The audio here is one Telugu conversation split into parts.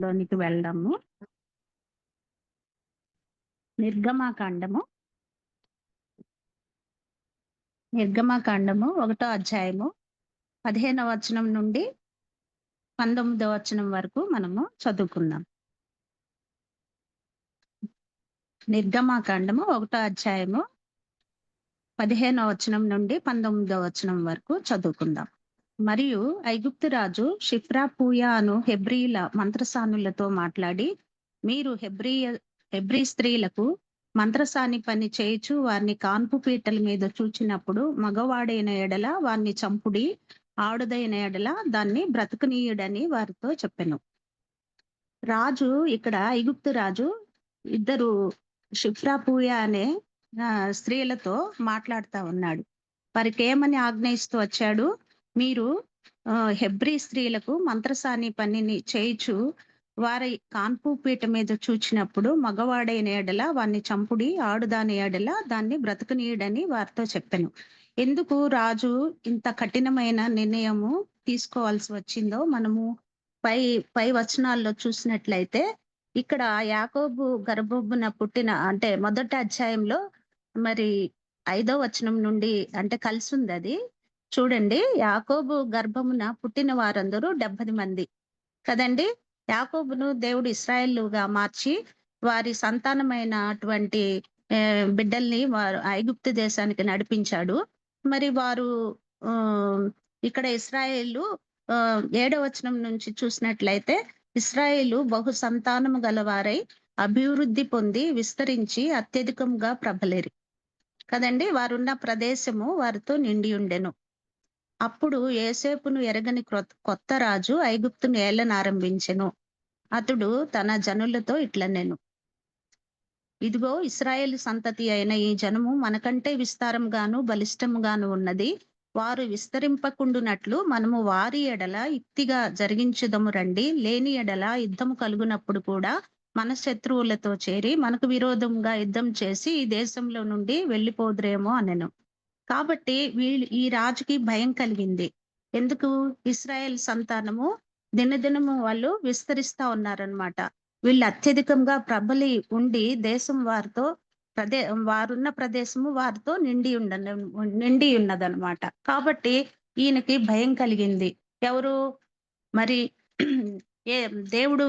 లోనికి వెళ్దాము. నిర్గమాకాండము. నిర్గమాకాండము ఒకటో అధ్యాయము. పదిహేనవ వచనం నుండి పంతొమ్మిదవ వచనం వరకు మనము చదువుకుందాం. నిర్గమాకాండము ఒకటో అధ్యాయము. పదిహేనవ వచనం నుండి పంతొమ్మిదవ వచనం వరకు చదువుకుందాం. మరియు ఐగుప్తు రాజు షిఫ్రా పూయా అను హెబ్రీల మంత్రసానులతో మాట్లాడి మీరు హెబ్రీయ హెబ్రీ స్త్రీలకు మంత్రసాని పని చేయుచు వారిని కాన్పు పీటల మీద చూచినప్పుడు మగవాడైన ఎడల వారిని చంపుడి ఆడుదైన ఎడల దాన్ని బ్రతుకునీయుడని వారితో చెప్పాను. రాజు ఇక్కడ ఐగుప్తు రాజు ఇద్దరు షిఫ్రా పూయ అనే స్త్రీలతో మాట్లాడుతా ఉన్నాడు. వారికి ఏమని ఆజ్ఞయిస్తూ వచ్చాడు? మీరు హెబ్రి స్త్రీలకు మంత్రసాని పనిని చేయిచు వారి కాన్పు పీట మీద చూచినప్పుడు మగవాడైన ఎడల వారిని చంపుడి ఆడుదాని ఎడల దాన్ని బ్రతుకునీయుడని వారితో చెప్పాను. ఎందుకు రాజు ఇంత కఠినమైన నిర్ణయము తీసుకోవాల్సి వచ్చిందో మనము పై పై వచనాల్లో చూసినట్లయితే ఇక్కడ యాకోబు గర్భబున పుట్టిన అంటే మొదటి అధ్యాయంలో మరి ఐదో వచనం నుండి అంటే కలిసి ఉంది అది. చూడండి యాకోబు గర్భమున పుట్టిన వారందరూ డెబ్బది మంది. కదండి? యాకోబును దేవుడు ఇస్రాయల్లుగా మార్చి వారి సంతానమైనటువంటి బిడ్డల్ని వారు ఐగుప్తు దేశానికి నడిపించాడు. మరి వారు ఇక్కడ ఇస్రాయేల్ ఏడవ వచనం నుంచి చూసినట్లయితే ఇస్రాయేలు బహు సంతానము గలవారై అభివృద్ధి పొంది విస్తరించి అత్యధికంగా ప్రబలేరి. కదండి? వారున్న ప్రదేశము వారితో నిండి ఉండెను. అప్పుడు ఏసేపును ఎరగని కొత్త రాజు ఐగుప్తును ఏలనారంభించెను అతడు తన జనులతో ఇట్లనెను ఇదిగో ఇస్రాయేల్ సంతతి అయిన ఈ జనము మనకంటే విస్తారంగాను బలిష్టముగాను ఉన్నది. వారు విస్తరింపకుండునట్లు మనము వారి ఎడల యుక్తిగా జరిగించుదము రండి. లేని ఎడల యుద్ధము కలుగునప్పుడు కూడా మన శత్రువులతో చేరి మనకు విరోధంగా యుద్ధం చేసి ఈ దేశంలో నుండి వెళ్ళిపోదురేమో అనెను. కాబట్టి వీళ్ళు ఈ రాజుకి భయం కలిగింది. ఎందుకు? ఇస్రాయెల్ సంతానము దినదినము వాళ్ళు విస్తరిస్తా ఉన్నారనమాట వీళ్ళు అత్యధికంగా ప్రబలి ఉండి దేశం వారితో ప్రదే వారున్న ప్రదేశము వారితో నిండి ఉండ నిండి ఉన్నదనమాట కాబట్టి ఈయనకి భయం కలిగింది. ఎవరు? మరి ఏ దేవుడు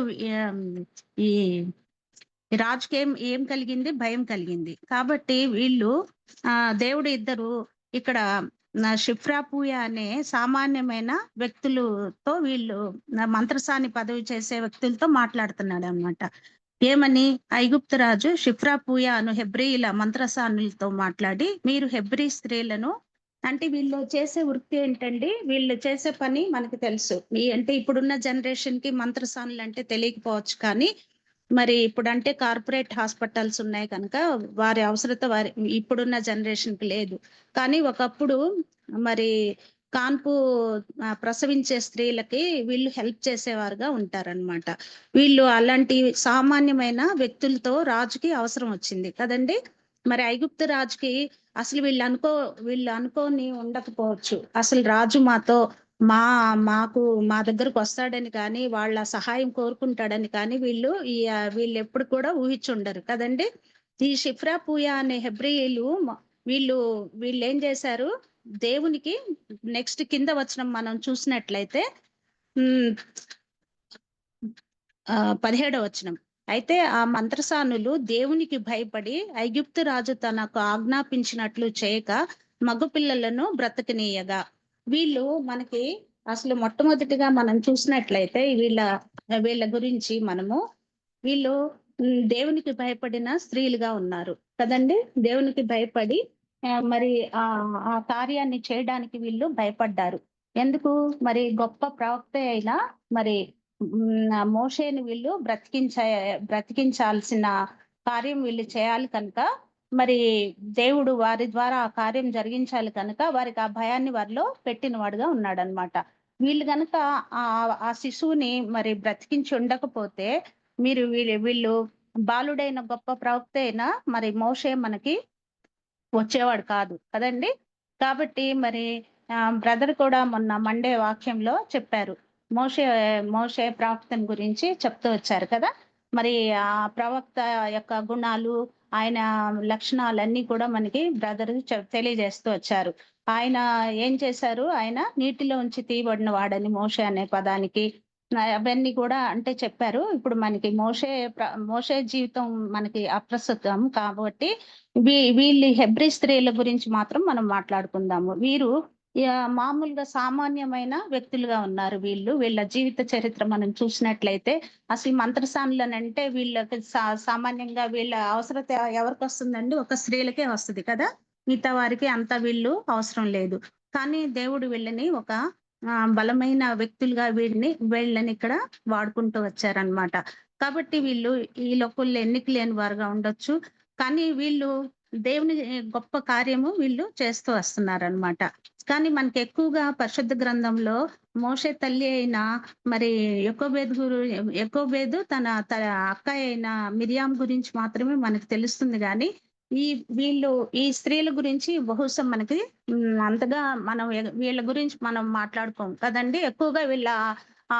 ఈ రాజుకి ఏం ఏం కలిగింది? భయం కలిగింది. కాబట్టి వీళ్ళు ఆ దేవుడు ఇద్దరు ఇక్కడ షిఫ్రాపూయ అనే సామాన్యమైన వ్యక్తులతో వీళ్ళు మంత్రసాని పదవి చేసే వ్యక్తులతో మాట్లాడుతున్నాడు అనమాట ఏమని? ఐగుప్త రాజు షిఫ్రాపూయ అను హెబ్రియుల మంత్రసానులతో మాట్లాడి మీరు హెబ్రి స్త్రీలను అంటే వీళ్ళు చేసే వృత్తి ఏంటండి? వీళ్ళు చేసే పని మనకు తెలుసు. అంటే ఇప్పుడున్న జనరేషన్కి మంత్రసానులు అంటే తెలియకపోవచ్చు కానీ మరి ఇప్పుడు అంటే కార్పొరేట్ హాస్పిటల్స్ ఉన్నాయి కనుక వారి అవసరత వారి ఇప్పుడున్న జనరేషన్కి లేదు. కానీ ఒకప్పుడు మరి కాన్పు ప్రసవించే స్త్రీలకి వీళ్ళు హెల్ప్ చేసేవారుగా ఉంటారనమాట వీళ్ళు అలాంటి సామాన్యమైన వ్యక్తులతో రాజుకి అవసరం వచ్చింది కదండి. మరి ఐగుప్తు రాజుకి అసలు వీళ్ళు అనుకో వీళ్ళు అనుకోని ఉండకపోవచ్చు. అసలు రాజు మాతో మా మాకు మా దగ్గరకు వస్తాడని కానీ వాళ్ళ సహాయం కోరుకుంటాడని కానీ వీళ్ళు ఈ వీళ్ళు ఎప్పుడు కూడా ఊహించుండరు. కదండి? ఈ షిఫ్రా పూయ అనే హెబ్రియులు వీళ్ళు వీళ్ళు ఏం చేశారు? దేవునికి నెక్స్ట్ కింద వచ్చిన మనం చూసినట్లయితే పదిహేడవ వచనం. అయితే ఆ మంత్రసానులు దేవునికి భయపడి ఐగుప్తు రాజు తనకు ఆజ్ఞాపించినట్లు చేయక మగపిల్లలను బ్రతకనీయగా. వీళ్ళు మనకి అసలు మొట్టమొదటిగా మనం చూసినట్లయితే వీళ్ళ వీళ్ళ గురించి మనము వీళ్ళు దేవునికి భయపడిన స్త్రీలుగా ఉన్నారు. కదండి? దేవునికి భయపడి మరి ఆ ఆ కార్యాన్ని చేయడానికి వీళ్ళు భయపడ్డారు. ఎందుకు? మరి గొప్ప ప్రవక్త అయినా మరి మోషేని వీళ్ళు బ్రతికించ బ్రతికించాల్సిన కార్యం వీళ్ళు చేయాలి కనుక మరి దేవుడు వారి ద్వారా ఆ కార్యం జరిగించాలి కనుక వారికి ఆ భయాన్ని వారిలో పెట్టిన వాడుగా వీళ్ళు కనుక ఆ ఆ శిశువుని మరి బ్రతికించి ఉండకపోతే మీరు వీళ్ళు వీళ్ళు బాలుడైన గొప్ప ప్రవక్త అయినా మరి మోషే మనకి వచ్చేవాడు కాదు కదండి? కాబట్టి మరి బ్రదర్ కూడా మొన్న మండే వాక్యంలో చెప్పారు. మోషే మోషే ప్రవక్తని గురించి చెప్తూ వచ్చారు కదా? మరి ఆ ప్రవక్త యొక్క గుణాలు ఆయన లక్షణాలన్నీ కూడా మనకి బ్రదర్ తెలియజేస్తూ వచ్చారు. ఆయన ఏం చేశారు? ఆయన నీటిలో ఉంచి తీయబడిన వాడని మోషే అనే పదానికి అవన్నీ కూడా అంటే చెప్పారు. ఇప్పుడు మనకి మోషే మోషే జీవితం మనకి అప్రస్తుతం కాబట్టి వీ- వీళ్ళు హెబ్రి స్త్రీల గురించి మాత్రం మనం మాట్లాడుకుందాము. వీరు మామూలుగా సామాన్యమైన వ్యక్తులుగా ఉన్నారు వీళ్ళు. వీళ్ళ జీవిత చరిత్ర మనం చూసినట్లయితే అసలు మంత్రసానులనంటే వీళ్ళకి సా- సామాన్యంగా వీళ్ళ అవసరత ఎవరికి వస్తుందండి? ఒక స్త్రీలకే వస్తుంది కదా? మిగతా వారికి అంత వీళ్ళు అవసరం లేదు. కానీ దేవుడు వీళ్ళని ఒక బలమైన వ్యక్తులుగా వీళ్ళని వీళ్ళని ఇక్కడ వాడుకుంటూ వచ్చారనమాట కాబట్టి వీళ్ళు ఈ లోకల్లో ఎన్నిక లేని వారుగా ఉండొచ్చు. కానీ వీళ్ళు దేవుని గొప్ప కార్యము వీళ్ళు చేస్తూ వస్తున్నారనమాట కానీ మనకి ఎక్కువగా పరిశుద్ధ గ్రంథంలో మోషే తల్లి అయిన మరి ఎకోబేద్ గురు ఎకోబేదు తన తన అక్క అయిన మిరియాం గురించి మాత్రమే మనకు తెలుస్తుంది కానీ ఈ వీళ్ళు ఈ స్త్రీల గురించి బహుశా మనకి అంతగా మనం వీళ్ళ గురించి మనం మాట్లాడుకోం కదండి. ఎక్కువగా వీళ్ళ ఆ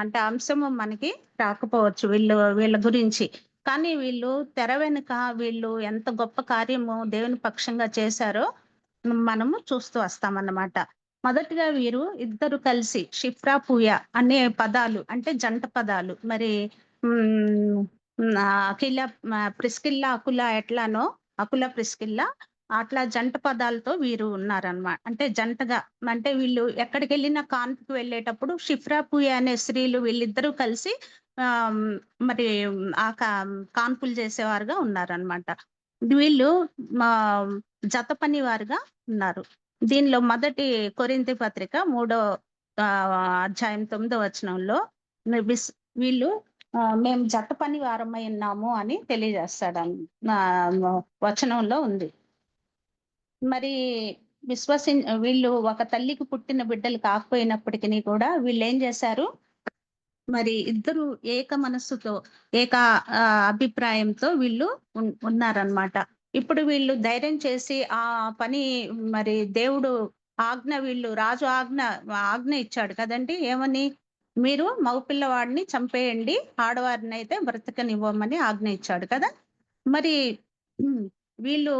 అంటే అంశము మనకి రాకపోవచ్చు వీళ్ళు వీళ్ళ గురించి. కానీ వీళ్ళు తెర వెనుక వీళ్ళు ఎంత గొప్ప కార్యము దేవుని పక్షంగా చేశారో మనము చూస్తూ వస్తామన్నమాట. మొదటిగా వీరు ఇద్దరు కలిసి షిఫ్రా పూయ అనే పదాలు అంటే జంట పదాలు మరి అఖిల ఆ, ప్రిస్కిల్లా అకుల ఎట్లానో అకుల ప్రిస్కిల్లా అట్లా జంట పదాలతో వీరు ఉన్నారన్నమాట. అంటే జంటగా అంటే వీళ్ళు ఎక్కడికి వెళ్ళినా కాన్పుకి వెళ్ళేటప్పుడు షిఫ్రా పూయ అనే స్త్రీలు వీళ్ళిద్దరూ కలిసి మరి ఆ కా- కాన్పులు చేసేవారుగా ఉన్నారనమాట వీళ్ళు మా జత పని వారుగా ఉన్నారు. దీనిలో మొదటి కొరింతి పత్రిక మూడో అధ్యాయం తొమ్మిదో వచనంలో విస్- వీళ్ళు మేము జత పని వారమై ఉన్నాము అని తెలియజేస్తాడు వచనంలో ఉంది. మరి విశ్వసి వీళ్ళు ఒక తల్లికి పుట్టిన బిడ్డలు కాకపోయినప్పటికీ కూడా వీళ్ళు ఏం చేశారు? మరి ఇద్దరు ఏక మనస్సుతో ఏక అభిప్రాయంతో వీళ్ళు ఉన్నారనమాట ఉన్నారన్నమాట. ఇప్పుడు వీళ్ళు ధైర్యం చేసి ఆ పని మరి దేవుడు ఆజ్ఞ వీళ్ళు రాజు ఆజ్ఞ ఆజ్ఞ ఇచ్చాడు కదండి. ఏమని? మీరు మగపిల్లవాడిని చంపేయండి ఆడవారిని అయితే బ్రతకనివ్వమని ఆజ్ఞ ఇచ్చాడు కదా. మరి వీళ్ళు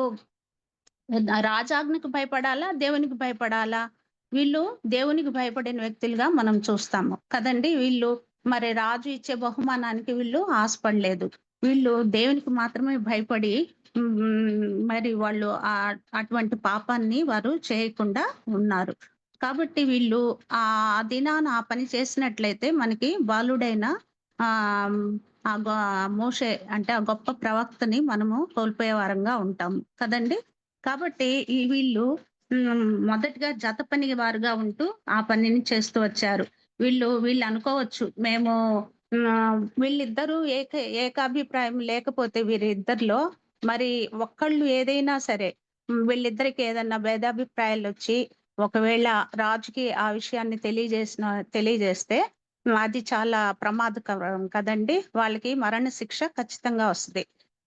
రాజాజ్ఞకు భయపడాలా దేవునికి భయపడాలా? వీళ్ళు దేవునికి భయపడిన వ్యక్తులుగా మనం చూస్తాము కదండి వీళ్ళు. మరి రాజు ఇచ్చే బహుమానానికి వీళ్ళు ఆశపడలేదు. వీళ్ళు దేవునికి మాత్రమే భయపడి మరి వాళ్ళు అటువంటి పాపాన్ని వారు చేయకుండా ఉన్నారు. కాబట్టి వీళ్ళు ఆ దినాన ఆ పని చేసినట్లయితే మనకి బాలుడైన ఆ ఆ మోషే అంటే ఆ గొప్ప ప్రవక్తని మనము కోల్పోయే వారంగా ఉంటాము. కదండి? కాబట్టి ఈ వీళ్ళు మొదటిగా జత పని వారుగా ఉంటూ ఆ పనిని చేస్తూ వచ్చారు. వీళ్ళు వీళ్ళు అనుకోవచ్చు. మేము వీళ్ళిద్దరూ ఏక ఏకాభిప్రాయం లేకపోతే వీరిద్దరిలో మరి ఒక్కళ్ళు ఏదైనా సరే వీళ్ళిద్దరికి ఏదన్నా భేదాభిప్రాయాలు వచ్చి ఒకవేళ రాజుకి ఆ విషయాన్ని తెలియజేసిన తెలియజేస్తే అది చాలా ప్రమాదకరం కదండి. వాళ్ళకి మరణ శిక్ష ఖచ్చితంగా వస్తుంది.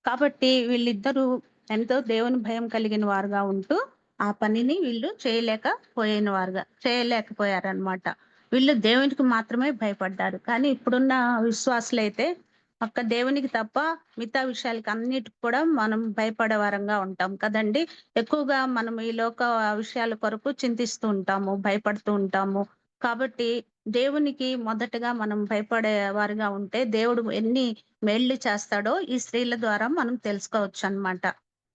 కాబట్టి వీళ్ళిద్దరూ ఎంతో దేవుని భయం కలిగిన వారుగా ఉంటూ ఆ పనిని వీళ్ళు చేయలేకపోయిన వారుగా చేయలేకపోయారన్నమాట. వీళ్ళు దేవునికి మాత్రమే భయపడ్డారు. కానీ ఇప్పుడున్న విశ్వాసులు అయితే ఒక్క దేవునికి తప్ప మిగతా విషయాలకి అన్నిటికి కూడా మనం భయపడే వారంగా ఉంటాం కదండి. ఎక్కువగా మనం ఈ లోక విషయాల కొరకు చింతిస్తూ ఉంటాము భయపడుతూ ఉంటాము. కాబట్టి దేవునికి మొదటగా మనం భయపడే వారిగా ఉంటే దేవుడు ఎన్ని మేళ్ళు చేస్తాడో ఈ స్త్రీల ద్వారా మనం తెలుసుకోవచ్చు అన్నమాట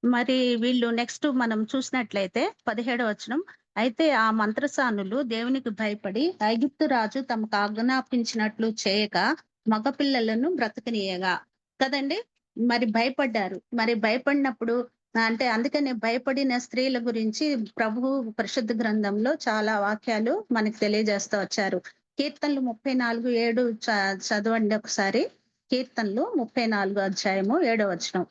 మరి వీళ్ళు నెక్స్ట్ మనం చూసినట్లయితే పదిహేడవ వచనం అయితే ఆ మంత్రసానులు దేవునికి భయపడి ఐగుప్తు రాజు తమకు ఆజ్ఞాపించినట్లు చేయక మగపిల్లలను బ్రతకనీయగా. కదండి? మరి భయపడ్డారు. మరి భయపడినప్పుడు అంటే అందుకనే భయపడిన స్త్రీల గురించి ప్రభు పరిశుద్ధ గ్రంథంలో చాలా వాక్యాలు మనకు తెలియజేస్తూ వచ్చారు. కీర్తనలు ముప్పై నాలుగు ఏడు చ- చదవండి ఒకసారి. కీర్తనలు ముప్పై నాలుగు అధ్యాయము ఏడో వచనం.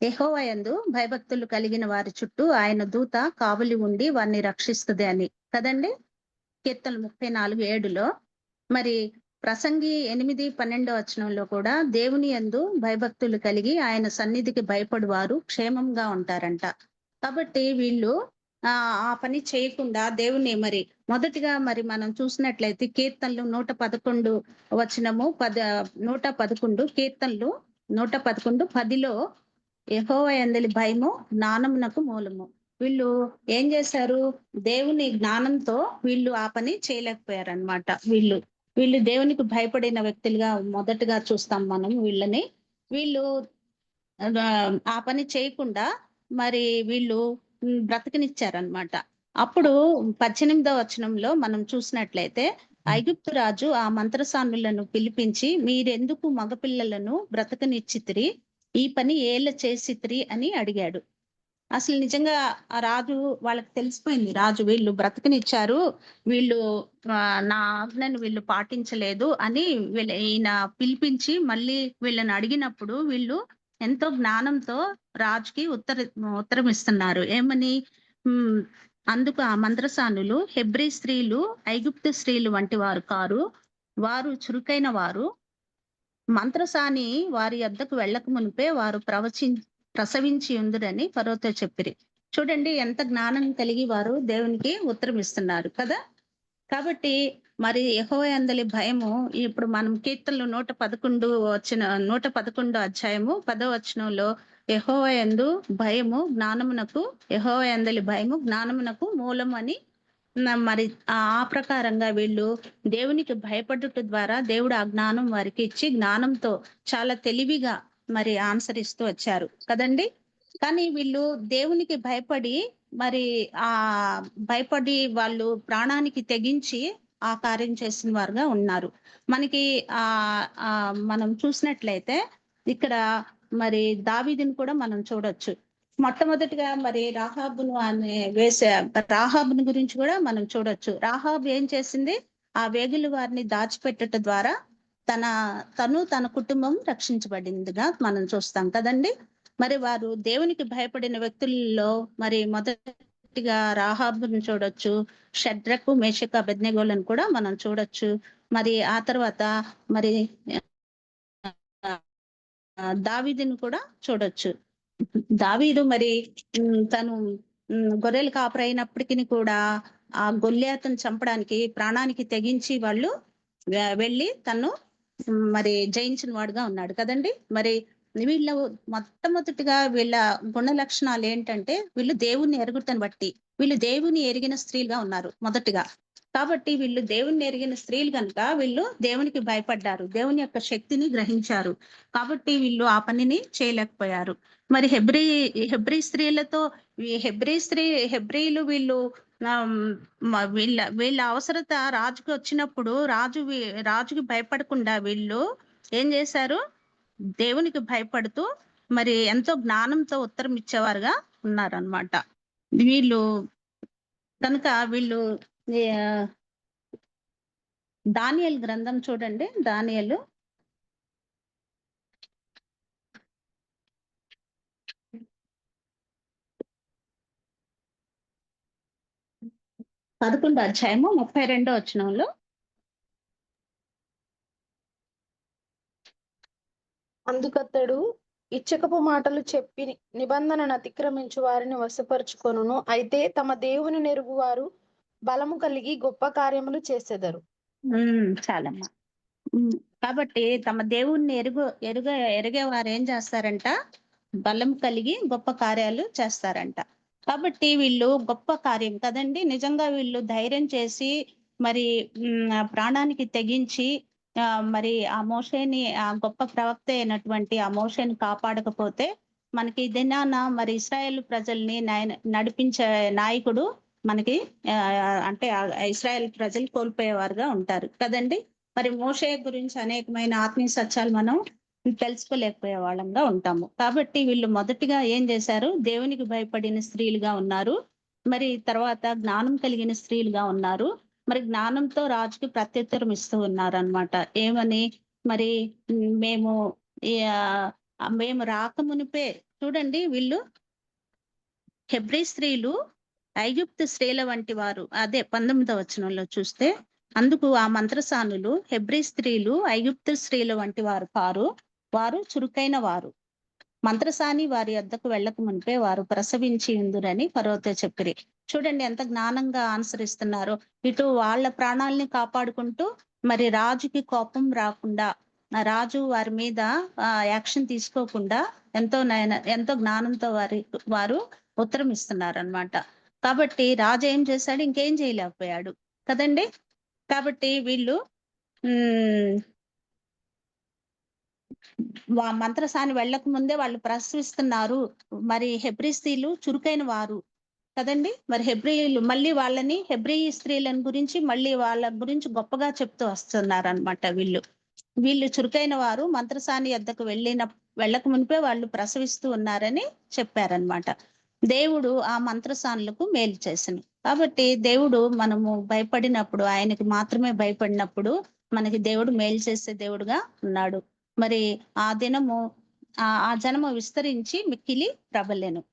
యెహోవాయందు భయభక్తులు కలిగిన వారి చుట్టూ ఆయన దూత కావలి ఉండి వారిని రక్షిస్తుంది అని. కదండి? కీర్తనలు ముప్పై నాలుగు ఏడులో. మరి ప్రసంగి ఎనిమిది పన్నెండో వచనంలో కూడా దేవుని యందు భయభక్తులు కలిగి ఆయన సన్నిధికి భయపడు వారు క్షేమంగా ఉంటారంట. కాబట్టి వీళ్ళు ఆ ఆ పని చేయకుండా దేవుని మరి మొదటిగా మరి మనం చూసినట్లయితే కీర్తనలు నూట పదకొండు వచనము పద నూట పదకొండు కీర్తనలు నూట పదకొండు పదిలో యెహోవ ఎందలి భయము జ్ఞానమునకు మూలము. వీళ్ళు ఏం చేశారు? దేవుని జ్ఞానంతో వీళ్ళు ఆ పని చేయలేకపోయారు అనమాట వీళ్ళు వీళ్ళు దేవునికి భయపడిన వ్యక్తులుగా మొదటగా చూస్తాం మనం వీళ్ళని. వీళ్ళు ఆ, పని చేయకుండా మరి వీళ్ళు బ్రతకనిచ్చారనమాట అప్పుడు పద్దెనిమిదవ వచనంలో మనం చూసినట్లయితే ఐగుప్తు రాజు ఆ మంత్రసానులను పిలిపించి మీరెందుకు మగపిల్లలను బ్రతకనిచ్చితిరి? ఈ పని ఏళ్ళ చేసిత్రి అని అడిగాడు. అసలు నిజంగా ఆ రాజు వాళ్ళకి తెలిసిపోయింది. రాజు వీళ్ళు బ్రతకనిచ్చారు. వీళ్ళు నా ఆజ్ఞను వీళ్ళు పాటించలేదు అని వీళ్ళ ఈయన పిలిపించి మళ్ళీ వీళ్ళని అడిగినప్పుడు వీళ్ళు ఎంతో జ్ఞానంతో రాజుకి ఉత్తర ఉత్తరం ఇస్తున్నారు ఏమని అందుకు ఆ మంత్రసానులు హెబ్రీ స్త్రీలు ఐగుప్తు స్త్రీలు వంటి వారు కారు. వారు చురుకైన వారు. మంత్రసాని వారి యొద్దకు వెళ్ళక మునిపే వారు ప్రవచి ప్రసవించి ఉందిరని ఫరోతో చెప్పిరి. చూడండి ఎంత జ్ఞానం కలిగి వారు దేవునికి ఉత్తరం ఇస్తున్నారు కదా? కాబట్టి మరి యహోయందలి భయము ఇప్పుడు మనం కీర్తనలు నూట పదకొండు వచ్చిన నూట పదకొండు అధ్యాయము పదో వచనంలో యెహోవా భయము జ్ఞానమునకు యెహోవా భయము జ్ఞానమునకు మూలం అని మరి ఆ ఆ ప్రకారంగా వీళ్ళు దేవునికి భయపడుట ద్వారా దేవుడు ఆ జ్ఞానం వారికి ఇచ్చి జ్ఞానంతో చాలా తెలివిగా మరి ఆన్సర్ ఇస్తూ వచ్చారు. కదండి? కానీ వీళ్ళు దేవునికి భయపడి మరి ఆ భయపడి వాళ్ళు ప్రాణానికి తెగించి ఆ కార్యం చేసిన వారుగా ఉన్నారు. మనకి ఆ ఆ మనం చూసినట్లయితే ఇక్కడ మరి దావీదిని కూడా మనం చూడొచ్చు. మొట్టమొదటిగా మరి రాహాబును అనే వేసే రాహాబుని గురించి కూడా మనం చూడొచ్చు. రాహాబ్ ఏం చేసింది? ఆ వేగులు వారిని దాచిపెట్టట ద్వారా తన తను తన కుటుంబం రక్షించబడిందిగా మనం చూస్తాం కదండి. మరి వారు దేవునికి భయపడిన వ్యక్తుల్లో మరి మొదటిగా రాహాబును చూడొచ్చు. షడ్రకు మేషక బెద్నెగోలను కూడా మనం చూడొచ్చు. మరి ఆ తర్వాత మరి దావిదిని కూడా చూడొచ్చు. దావీదు మరి తను గొర్రెలు కాపరైనప్పటికీ కూడా ఆ గొల్లియాతను చంపడానికి ప్రాణానికి తెగించి వాళ్ళు వెళ్ళి తను మరి జయించిన వాడుగా ఉన్నాడు కదండి. మరి వీళ్ళ మొట్టమొదటిగా వీళ్ళ గుణ లక్షణాలు ఏంటంటే వీళ్ళు దేవుణ్ణి ఎరుగుతని బట్టి వీళ్ళు దేవుని ఎరిగిన స్త్రీలుగా ఉన్నారు మొదటిగా. కాబట్టి వీళ్ళు దేవుని ఎరిగిన స్త్రీలు కనుక వీళ్ళు దేవునికి భయపడ్డారు. దేవుని యొక్క శక్తిని గ్రహించారు. కాబట్టి వీళ్ళు ఆ పనిని చేయలేకపోయారు. మరి హెబ్రి హెబ్రి స్త్రీలతో హెబ్రి స్త్రీ హెబ్రిలు వీళ్ళు వీళ్ళ వీళ్ళ అవసరత రాజుకు వచ్చినప్పుడు రాజు రాజుకి భయపడకుండా వీళ్ళు ఏం చేశారు? దేవునికి భయపడుతూ మరి ఎంతో జ్ఞానంతో ఉత్తరం ఇచ్చేవారుగా ఉన్నారన్నమాట. వీళ్ళు కనుక వీళ్ళు దానియల్ గ్రంథం చూడండి. దానియలు. పదకొండు అధ్యాయము ముప్పై రెండో వచనంలో. అందుకతడు ఇచ్చకపు మాటలు చెప్పి నిబంధనను అతిక్రమించు వారిని వశపరుచుకొనును. అయితే తమ దేవుని నెరుగు వారు బలము కలిగి గొప్ప కార్యములు చేసేదారు. చాలమ్మా. కాబట్టి తమ దేవుణ్ణి ఎరుగు ఎరుగ ఎరిగే వారు ఏం చేస్తారంట? బలం కలిగి గొప్ప కార్యాలు చేస్తారంట. కాబట్టి వీళ్ళు గొప్ప కార్యం కదండి? నిజంగా వీళ్ళు ధైర్యం చేసి మరి ప్రాణానికి తెగించి మరి ఆ మోషేని ఆ గొప్ప ప్రవక్త అయినటువంటి ఆ మోషేని కాపాడకపోతే మనకి దినాన మరి ఇస్రాయేల్ ప్రజల్ని నడిపించే నాయకుడు మనకి అంటే ఇస్రాయల్ ప్రజలు కోల్పోయేవారుగా ఉంటారు. కదండి? మరి మోషే గురించి అనేకమైన ఆత్మీయ సత్యాలు మనం తెలుసుకోలేకపోయే వాళ్ళంగా ఉంటాము. కాబట్టి వీళ్ళు మొదటిగా ఏం చేశారు? దేవునికి భయపడిన స్త్రీలుగా ఉన్నారు. మరి తర్వాత జ్ఞానం కలిగిన స్త్రీలుగా ఉన్నారు. మరి జ్ఞానంతో రాజుకి ప్రత్యుత్తరం ఇస్తూ ఉన్నారు అనమాట ఏమని? మరి మేము మేము రాకమునిపే చూడండి వీళ్ళు హెబ్రీ స్త్రీలు ఐగుప్తు స్త్రీల వంటి వారు. అదే పంతొమ్మిదవ వచనంలో చూస్తే అందుకు ఆ మంత్రసానులు హెబ్రీ స్త్రీలు ఐగుప్తు స్త్రీల వంటి వారు కారు వారు చురుకైన వారు. మంత్రసాని వారి వద్దకు వెళ్ళక మునిపే వారు ప్రసవించి ఉందురని ఫరోతో చెప్పిరి. చూడండి ఎంత జ్ఞానంగా ఆన్సర్ ఇస్తున్నారు. ఇటు వాళ్ళ ప్రాణాలని కాపాడుకుంటూ మరి రాజుకి కోపం రాకుండా రాజు వారి మీద యాక్షన్ తీసుకోకుండా ఎంతో ఎంతో జ్ఞానంతో వారి వారు ఉత్తరం ఇస్తున్నారు అన్నమాట కాబట్టి రాజు ఏం చేశాడు? ఇంకేం చేయలేకపోయాడు. కదండి? కాబట్టి వీళ్ళు మంత్రసాని వెళ్ళక ముందే వాళ్ళు ప్రసవిస్తున్నారు మరి హెబ్రి స్త్రీలు చురుకైన వారు. కదండి? మరి హెబ్రియులు మళ్ళీ వాళ్ళని హెబ్రి స్త్రీలను గురించి మళ్ళీ వాళ్ళ గురించి గొప్పగా చెప్తూ వస్తున్నారు అనమాట వీళ్ళు. వీళ్ళు చురుకైన వారు మంత్రసాని వద్దకు వెళ్ళిన వెళ్ళక మునిపే వాళ్ళు ప్రసవిస్తూ ఉన్నారని చెప్పారనమాట దేవుడు ఆ మంత్రసానులకు మేలు చేసను. కాబట్టి దేవుడు మనము భయపడినప్పుడు ఆయనకి మాత్రమే భయపడినప్పుడు మనకి దేవుడు మేలు చేసే దేవుడుగా ఉన్నాడు. మరి ఆ దినము ఆ జనము విస్తరించి మిక్కిలి ప్రబలెను.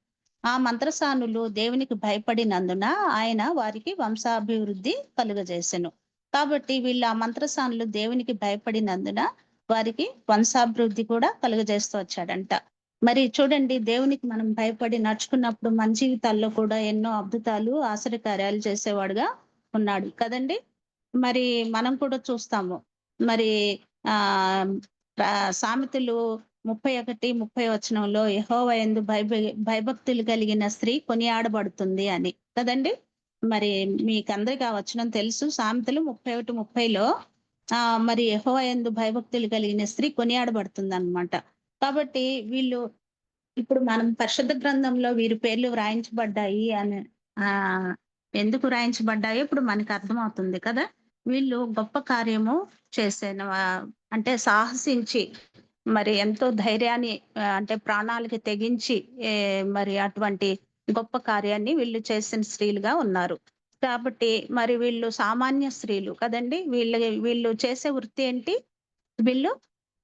ఆ మంత్రసానులు దేవునికి భయపడినందున ఆయన వారికి వంశాభివృద్ధి కలుగజేసెను. కాబట్టి వీళ్ళు ఆ మంత్రసానులు దేవునికి భయపడినందున వారికి వంశాభివృద్ధి కూడా కలుగజేస్తూ వచ్చాడంట. మరి చూడండి దేవునికి మనం భయపడి నడుచుకున్నప్పుడు మన జీవితాల్లో కూడా ఎన్నో అద్భుతాలు ఆశ్చర్యకార్యాలు చేసేవాడుగా ఉన్నాడు కదండి? మరి మనం కూడా చూస్తాము. మరి ఆ సామెతలు ముప్పై ఒకటి ముప్పై వచనంలో యహోవ ఎందు భయభ భయభక్తులు కలిగిన స్త్రీ కొనియాడబడుతుంది అని. కదండి? మరి మీకు అందరికి ఆ వచనం తెలుసు. సామెతలు ముప్పై ఒకటి ముప్పైలో ఆ మరి యహోవ ఎందు భయభక్తులు కలిగిన స్త్రీ కొనియాడబడుతుంది అనమాట కాబట్టి వీళ్ళు ఇప్పుడు మనం పరిశుద్ధ గ్రంథంలో వీరి పేర్లు వ్రాయించబడ్డాయి అని ఆ ఎందుకు వ్రాయించబడ్డాయో ఇప్పుడు మనకి అర్థమవుతుంది కదా. వీళ్ళు గొప్ప కార్యము చేసిన అంటే సాహసించి మరి ఎంతో ధైర్యాన్ని అంటే ప్రాణాలకి తెగించి మరి అటువంటి గొప్ప కార్యాన్ని వీళ్ళు చేసిన స్త్రీలుగా ఉన్నారు. కాబట్టి మరి వీళ్ళు సామాన్య స్త్రీలు కదండి. వీళ్ళ వీళ్ళు చేసే వృత్తి ఏంటి? వీళ్ళు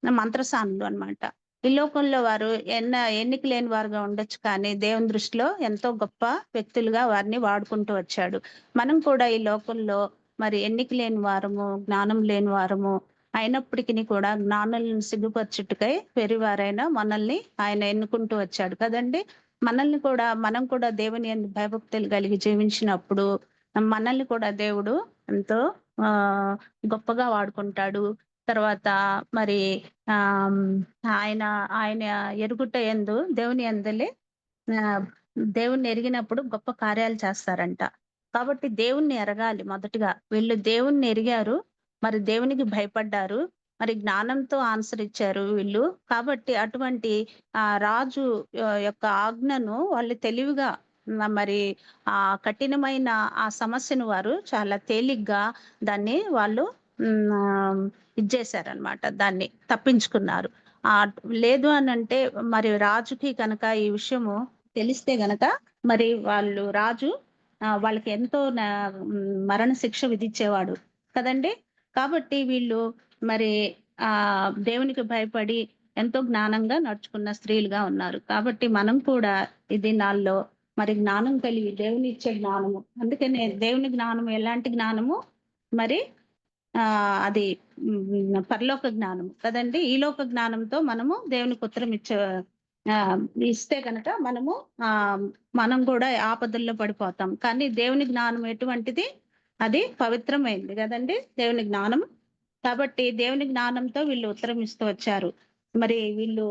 మంత్రసానులు అన్నమాట. ఈ లోకంలో వారు ఎన్న ఎన్నిక లేని వారుగా ఉండొచ్చు కానీ దేవుని దృష్టిలో ఎంతో గొప్ప వ్యక్తులుగా వారిని వాడుకుంటూ వచ్చాడు. మనం కూడా ఈ లోకంలో మరి ఎన్నిక లేని వారము జ్ఞానం లేని వారము అయినప్పటికీ కూడా జ్ఞానులను సిగ్గుపరచుటకై పెరివారైన మనల్ని ఆయన ఎన్నుకుంటూ వచ్చాడు కదండి. మనల్ని కూడా మనం కూడా దేవుని అని భయభక్తులు కలిగి జీవించినప్పుడు మనల్ని కూడా దేవుడు ఎంతో ఆ గొప్పగా వాడుకుంటాడు. తర్వాత మరి ఆ ఆయన ఆయన ఎరుగుట ఎందు దేవుని ఎందులే దేవుణ్ణి ఎరిగినప్పుడు గొప్ప కార్యాలు చేస్తారంట. కాబట్టి దేవుణ్ణి ఎరగాలి మొదటిగా. వీళ్ళు దేవుణ్ణి ఎరిగారు మరి దేవునికి భయపడ్డారు మరి జ్ఞానంతో ఆన్సర్ ఇచ్చారు వీళ్ళు. కాబట్టి అటువంటి ఆ రాజు యొక్క ఆజ్ఞను వాళ్ళు తెలివిగా మరి ఆ కఠినమైన ఆ సమస్యను వారు చాలా తేలిగ్గా దాన్ని వాళ్ళు ఇచ్చేశారనమాట దాన్ని తప్పించుకున్నారు. లేదు అని అంటే మరి రాజుకి కనుక ఈ విషయము తెలిస్తే గనక మరి వాళ్ళు రాజు వాళ్ళకి ఎంతో మరణ శిక్ష విధించేవాడు కదండి? కాబట్టి వీళ్ళు మరి ఆ దేవునికి భయపడి ఎంతో జ్ఞానంగా నడుచుకున్న స్త్రీలుగా ఉన్నారు. కాబట్టి మనం కూడా ఈ దినాల్లో మరి జ్ఞానం కలిగి దేవుని ఇచ్చే జ్ఞానము. అందుకనే దేవుని జ్ఞానం ఎలాంటి జ్ఞానము? మరి అది పరలోక జ్ఞానం. కదండి? ఈ లోక జ్ఞానంతో మనము దేవునికి ఉత్తరం ఇచ్చే ఆ, ఇస్తే కనుక మనము ఆ మనం కూడా ఆపదల్లో పడిపోతాం. కానీ దేవుని జ్ఞానం ఎటువంటిది? అది పవిత్రమైంది కదండి? దేవుని జ్ఞానం. కాబట్టి దేవుని జ్ఞానంతో వీళ్ళు ఉత్తరం ఇస్తూ వచ్చారు. మరి వీళ్ళు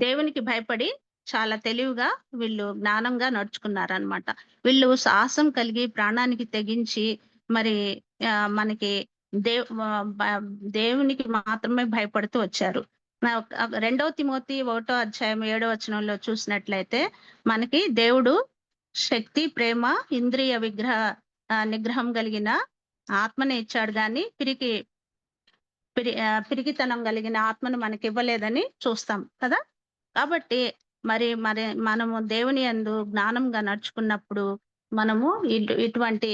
దేవునికి భయపడి చాలా తెలివిగా వీళ్ళు జ్ఞానంగా నడుచుకున్నారనమాట వీళ్ళు సాహసం కలిగి ప్రాణానికి తెగించి మరి మనకి దేవ్ దేవునికి మాత్రమే భయపడుతూ వచ్చారు. రెండవ తిమోతి ఒకటో అధ్యాయం ఏడో వచనంలో చూసినట్లయితే మనకి దేవుడు శక్తి ప్రేమ ఇంద్రియ విగ్రహ నిగ్రహం కలిగిన ఆత్మని ఇచ్చాడు. కానీ పిరికి పిరి పిరికితనం కలిగిన ఆత్మను మనకి ఇవ్వలేదని చూస్తాం కదా. కాబట్టి మరి మరి మనము దేవుని యందు జ్ఞానంగా నడుచుకున్నప్పుడు మనము ఇటు ఇటువంటి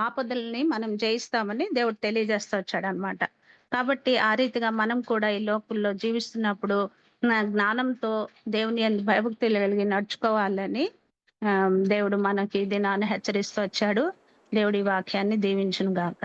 ఆపదల్ని మనం జయిస్తామని దేవుడు తెలియజేస్తూ వచ్చాడు అనమాట కాబట్టి ఆ రీతిగా మనం కూడా ఈ లోకుల్లో జీవిస్తున్నప్పుడు జ్ఞానంతో దేవుని యందు భయభక్తులు కలిగి నడుచుకోవాలని ఆ, దేవుడు మనకి దినాన్ని హెచ్చరిస్తూ వచ్చాడు. దేవుడి వాక్యాన్ని దీవించును గాక